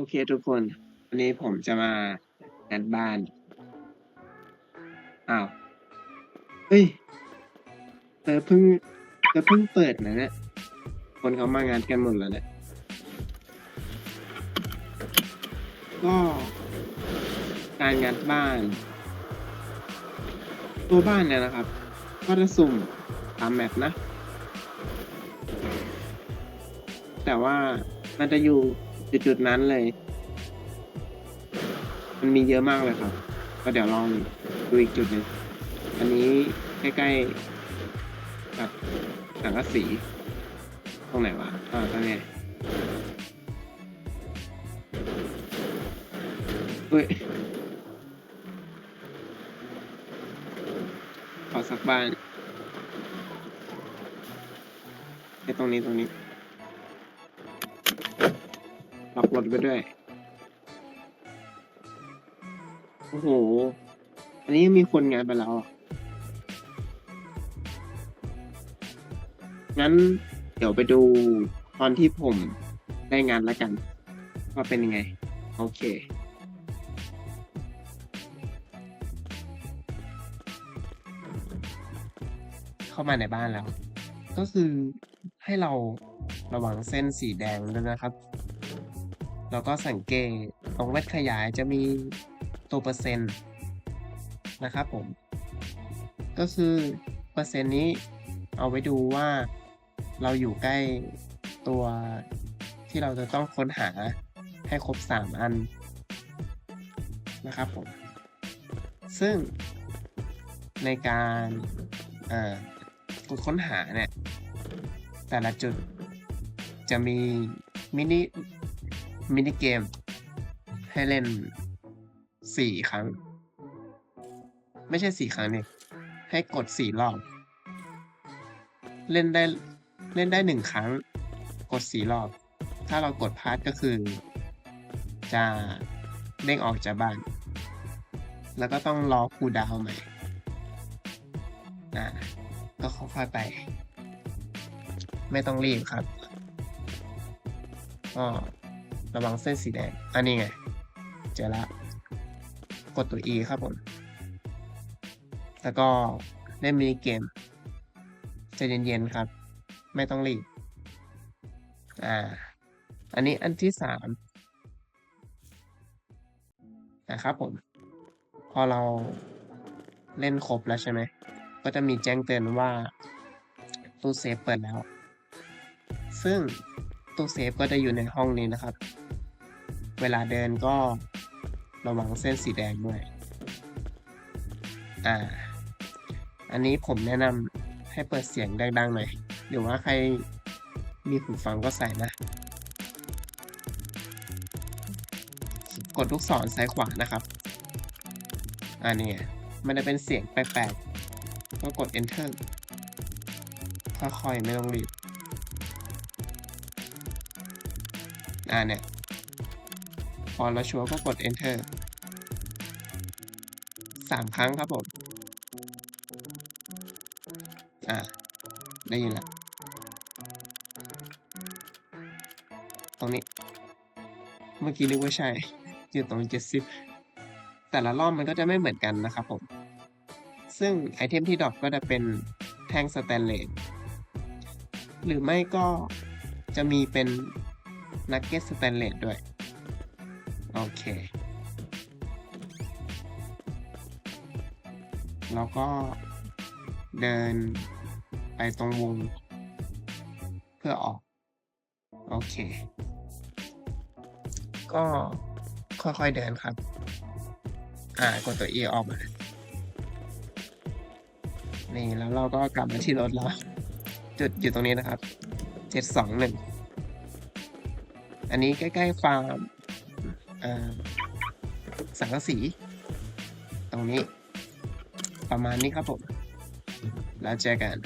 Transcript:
โอเคทุกคน วันนี้ผมจะมางานบ้าน อ้าว เฮ้ยเออเพิ่งเออเพิ่งเปิดนะเนี่ย คนเขามางานกันหมดแล้วเนี่ย ก็การงานบ้าน ตัวบ้านเนี่ยนะครับ ก็จะสุ่มตามแมปนะ แต่ว่ามันจะอยู่ จุดๆนั้นเลย มันมีเยอะมากเลยครับ ก็เดี๋ยวลองดูอีกจุดหนึ่งอันนี้ใกล้ๆกับสังกะสีตรงไหนวะอ่าตรงนี้เฮ้ยขอสักบ้านไอ้ตรงนี้ตรงนี้ ล็อกรถไปด้วย โอ้โห อันนี้มีคนงานไปแล้วงั้นเดี๋ยวไปดูตอนที่ผมได้งานแล้วกันว่าเป็นยังไง โอเคเข้ามาในบ้านแล้ว ก็คือให้เราระวังเส้นสีแดงด้วยนะครับ แล้วก็สังเกตตรงเม็ดขยายจะมีตัวเปอร์เซ็นต์นะครับผม ก็คือเปอร์เซ็นต์นี้เอาไว้ดูว่าเราอยู่ใกล้ตัวที่เราจะต้องค้นหาให้ครบ 3 อันนะครับผม ซึ่งในการเอ่อกดค้นหาเนี่ย แต่ละจุดจะมีมินิ มินิเกม ให้เล่นสี่ครั้ง ไม่ใช่สี่ครั้งนี่ให้กดสี่รอบ เล่นได้เล่นได้หนึ่งครั้ง กดสี่รอบ ถ้าเรากดพาร์ทก็คือ จะเด้งออกจากบ้าน แล้วก็ต้องรอคูดาวใหม่อ่าก็ค่อยๆไป ไม่ต้องรีบครับก็ ระวังเส้นสีแดง อันนี้ไง เจอละกดตัว E ครับผม แล้วก็เล่นมินิเกมใจเย็นๆครับ ไม่ต้องรีบ อ่า อันนี้อันที่สามนะครับผม พอเราเล่นครบแล้วใช่ไหม ก็จะมีแจ้งเตือนว่าตู้เซฟเปิดแล้ว ซึ่ง ตู้เซฟก็จะอยู่ในห้องนี้นะครับ เวลาเดินก็ระวังเส้นสีแดงด้วยอ่า อันนี้ผมแนะนำให้เปิดเสียงดังๆหน่อยหรือว่าใครมีหูฟังก็ใส่นะ กดลูกศรซ้ายขวานะครับอันนี้มันจะเป็นเสียงแปลกๆก็กด enter ค่อยๆไม่ต้องรีบ อ่าเนี่ย พอเราชัวร์ก็กด enter สามครั้งครับผม อ่าได้ยินล้วตรงนี้ เมื่อกี้นึกว่าใช่อยู่ตรงเจ็ดสิบแต่ละรอบมันก็จะไม่เหมือนกันนะครับผม ซึ่งไอเทมที่ดรอปก็จะเป็นแท่งสแตนเลส หรือไม่ก็จะมีเป็น นักเก็ตสแตนเลสด้วย โอเค แล้วก็เดินไปตรงวง เพื่อออก โอเค ก็ค่อยๆเดินครับ อ่ากดตัว E ออกมา นี่แล้วเราก็กลับมาที่รถแล้ว จุดอยู่ตรงนี้นะครับ เจ็ดสองหนึ่ง อันนี้ใกล้ๆฟาร์มสังกะสี ตรงนี้ ประมาณนี้ครับผม แล้วเจอกัน